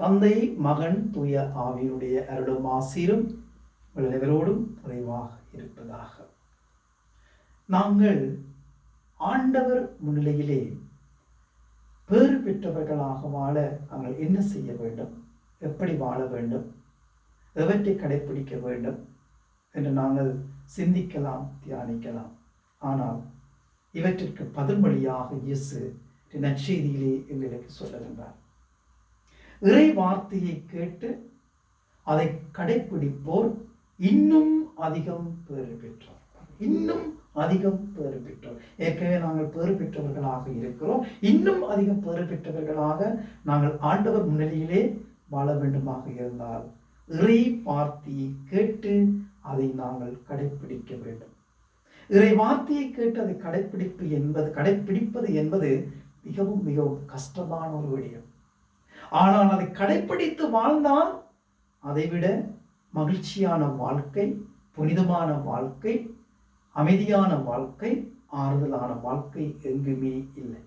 தந்தை மகன் தூய ஆவியினுடைய அருளும் ஆசீரும் உங்கள் அனைவரோடும் குறைவாக இருப்பதாக. நாங்கள் ஆண்டவர் முன்னிலையிலே பேறு பெற்றவர்களாக வாழ நாங்கள் என்ன செய்ய வேண்டும்? எப்படி வாழ வேண்டும்? எவற்றை கடைப்பிடிக்க வேண்டும்? என்று நாங்கள் சிந்திக்கலாம் தியானிக்கலாம். ஆனால் இவற்றிற்கு பதில்மொழியாக இயேசு நற்செய்தியிலே எங்களுக்கு சொல்லுகின்றார். இறை வார்த்தையை கேட்டு அதை கடைப்பிடிப்போர் இன்னும் அதிகம் பேறு பெற்றார். இன்னும் அதிகம் பேறு பெற்றோர். ஏற்கனவே நாங்கள் பேறு பெற்றவர்களாக இருக்கிறோம். இன்னும் அதிகம் பேறு பெற்றவர்களாக நாங்கள் ஆண்டவர் முன்னிலையிலே வாழ வேண்டுமாக இருந்தால் இறை வார்த்தையை கேட்டு அதை நாங்கள் கடைப்பிடிக்க வேண்டும். இறை வார்த்தையை கேட்டு அதை கடைப்பிடிப்பு என்பது கடைப்பிடிப்பது என்பது மிகவும் மிகவும் கஷ்டமான ஒரு விடயம். ஆனால் அதை கடைப்பிடித்து வாழ்ந்தால் அதைவிட மகிழ்ச்சியான வாழ்க்கை புனிதமான வாழ்க்கை அமைதியான வாழ்க்கை ஆறுதலான வாழ்க்கை எங்குமே இல்லை.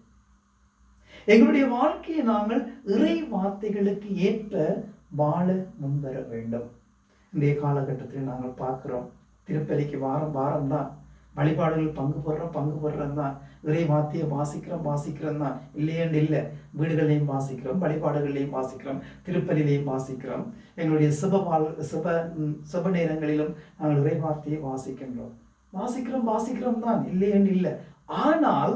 எங்களுடைய வாழ்க்கையை நாங்கள் இறை வார்த்தைகளுக்கு ஏற்ப வாழ முன்வர வேண்டும். இன்றைய காலகட்டத்தில் நாங்கள் பார்க்கிறோம் திருப்பலிக்கு வாரம் வாரம் தான் வழிபாடுகள் பங்கு போடுறோம் பங்கு போடுறோம் தான். இறை வார்த்தையை வாசிக்கிறோம் வாசிக்கிறோம் தான். இல்லையேன்னு இல்லை. வீடுகளையும் வாசிக்கிறோம் வழிபாடுகளையும் வாசிக்கிறோம் திருப்பலிலையும் வாசிக்கிறோம். எங்களுடைய சுப வாழ் சுப சுப நேரங்களிலும் நாங்கள் இறை வார்த்தையை வாசிக்கின்றோம். வாசிக்கிறோம் வாசிக்கிறோம் தான். இல்லையேன்னு இல்லை. ஆனால்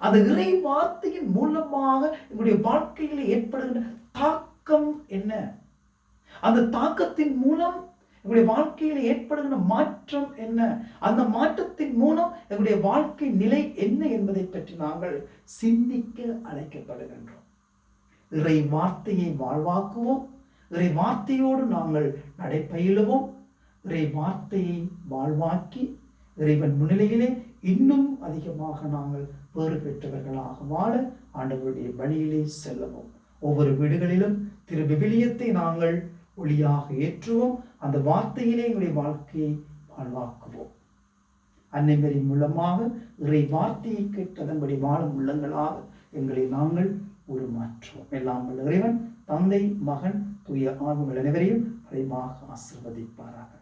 அந்த இறை வார்த்தையின் மூலமாக எங்களுடைய வாழ்க்கையில் ஏற்படுகின்ற தாக்கம் என்ன? அந்த தாக்கத்தின் மூலம் எங்களுடைய வாழ்க்கையில் ஏற்படுகின்ற மாற்றம் என்ன? அந்த மாற்றத்தின் மூலம் எங்களுடைய வாழ்க்கை நிலை என்ன என்பதை பற்றி நாங்கள் சிந்திக்க அழைக்கப்படுகின்றோம். இறை வார்த்தையை வாழ்வாக்குவோம். இறை வார்த்தையோடு நாங்கள் நடைபயிலுவோம். இறை வார்த்தையை வாழ்வாக்கி இறைவன் முன்னிலையிலே இன்னும் அதிகமாக நாங்கள் பேறு பெற்றவர்களாக வாழ ஆண்டவருடைய வழியிலே செல்லவும். ஒவ்வொரு வீடுகளிலும் திரு விவிலியத்தை நாங்கள் ஒளியாக ஏற்றுவோம். அந்த வார்த்தையிலே எங்களுடைய வாழ்க்கையை வாழ்வாக்குவோம். அன்னைமரின் மூலமாக இறை வார்த்தையை கேட்டதன்படி வாழும் உள்ளங்களாக எங்களை நாங்கள் உருமாற்றுவோம். எல்லாம் இறைவன் தந்தை மகன் தூய ஆர்வங்கள் அனைவரையும் அதிகமாக ஆசிர்வதிப்பாராக.